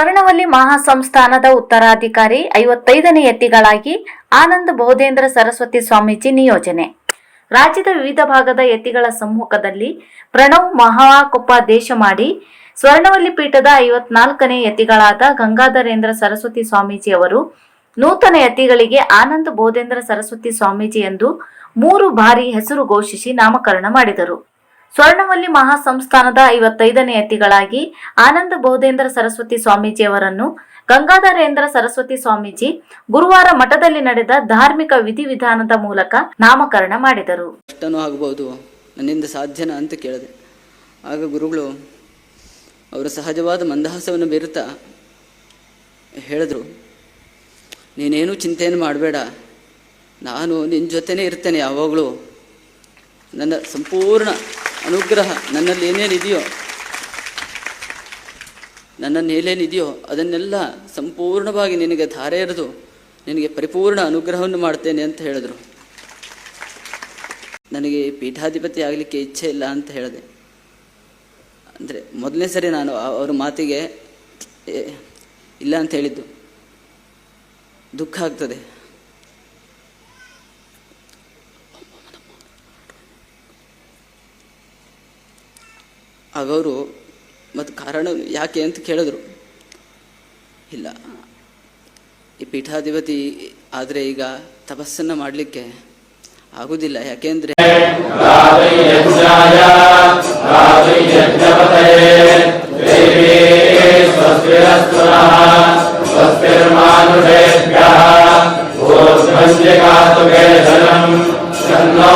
ಸ್ವರ್ಣವಲ್ಲಿ ಮಹಾಸಂಸ್ಥಾನದ ಉತ್ತರಾಧಿಕಾರಿ, ಐವತ್ತೈದನೇ ಎತ್ತಿಗಳಾಗಿ ಆನಂದ್ ಬೋಧೇಂದ್ರ ಸರಸ್ವತಿ ಸ್ವಾಮೀಜಿ ನಿಯೋಜನೆ. ರಾಜ್ಯದ ವಿವಿಧ ಭಾಗದ ಎತ್ತಿಗಳ ಸಮ್ಮುಖದಲ್ಲಿ ಪ್ರಣವ್ ಮಹಾಕೊಪ್ಪ ದೇಶ ಮಾಡಿ ಸ್ವರ್ಣವಲ್ಲಿ ಪೀಠದ ಐವತ್ನಾಲ್ಕನೇ ಎತ್ತಿಗಳಾದ ಗಂಗಾಧರೇಂದ್ರ ಸರಸ್ವತಿ ಸ್ವಾಮೀಜಿ ಅವರು ನೂತನ ಯತಿಗಳಿಗೆ ಆನಂದ್ ಬೋಧೇಂದ್ರ ಸರಸ್ವತಿ ಸ್ವಾಮೀಜಿ ಎಂದು ಮೂರು ಬಾರಿ ಹೆಸರು ಘೋಷಿಸಿ ನಾಮಕರಣ ಮಾಡಿದರು. ಸ್ವರ್ಣವಲ್ಲಿ ಮಹಾಸಂಸ್ಥಾನದ ಐವತ್ತೈದನೇ ಅತಿಗಳಾಗಿ ಆನಂದ ಬೋಧೇಂದ್ರ ಸರಸ್ವತಿ ಸ್ವಾಮೀಜಿಯವರನ್ನು, ಗಂಗಾಧರೇಂದ್ರ ಸರಸ್ವತಿ ಸ್ವಾಮೀಜಿ ಗುರುವಾರ ಮಠದಲ್ಲಿ ನಡೆದ ಧಾರ್ಮಿಕ ವಿಧಿವಿಧಾನದ ಮೂಲಕ ನಾಮಕರಣ ಮಾಡಿದರು. ಆಗಬಹುದು, ನನ್ನಿಂದ ಸಾಧ್ಯನ ಅಂತ ಕೇಳಿದೆ. ಆಗ ಗುರುಗಳು ಅವರ ಸಹಜವಾದ ಮಂದಹಾಸವನ್ನು ಬೀರುತ್ತಾ ಹೇಳಿದ್ರು, ನೀನೇನು ಚಿಂತೆಯನ್ನು ಮಾಡಬೇಡ. ನಾನು ನಿನ್ನ ಜೊತೆನೇ ಇರ್ತೇನೆ ಯಾವಾಗಲೂ. ನನ್ನ ಸಂಪೂರ್ಣ ಅನುಗ್ರಹ ನನ್ನಲ್ಲಿ ಏನೇನಿದೆಯೋ ನನ್ನನ್ನು ಏನೇನಿದೆಯೋ ಅದನ್ನೆಲ್ಲ ಸಂಪೂರ್ಣವಾಗಿ ನಿನಗೆ ಧಾರೆ ಎರೆದು ನಿನಗೆ ಪರಿಪೂರ್ಣ ಅನುಗ್ರಹವನ್ನು ಮಾಡ್ತೇನೆ ಅಂತ ಹೇಳಿದರು. ನನಗೆ ಪೀಠಾಧಿಪತಿ ಆಗಲಿಕ್ಕೆ ಇಚ್ಛೆ ಇಲ್ಲ ಅಂತ ಹೇಳಿದೆ. ಅಂದರೆ ಮೊದಲನೇ ಸರಿ ನಾನು ಅವರ ಮಾತಿಗೆ ಇಲ್ಲ ಅಂತ ಹೇಳಿದ್ದು. ದುಃಖ ಆಗ್ತದೆ. ಆಗವರು ಮತ್ತು ಕಾರಣ ಯಾಕೆ ಅಂತ ಕೇಳಿದ್ರು. ಇಲ್ಲ. ಈ ಪೀಠಾಧಿಪತಿ ಆದರೆ ಈಗ ತಪಸ್ಸನ್ನು ಮಾಡಲಿಕ್ಕೆ ಆಗುವುದಿಲ್ಲ ಯಾಕೆಂದರೆ ो ध्वन्यकातुकेशनम् सन्नो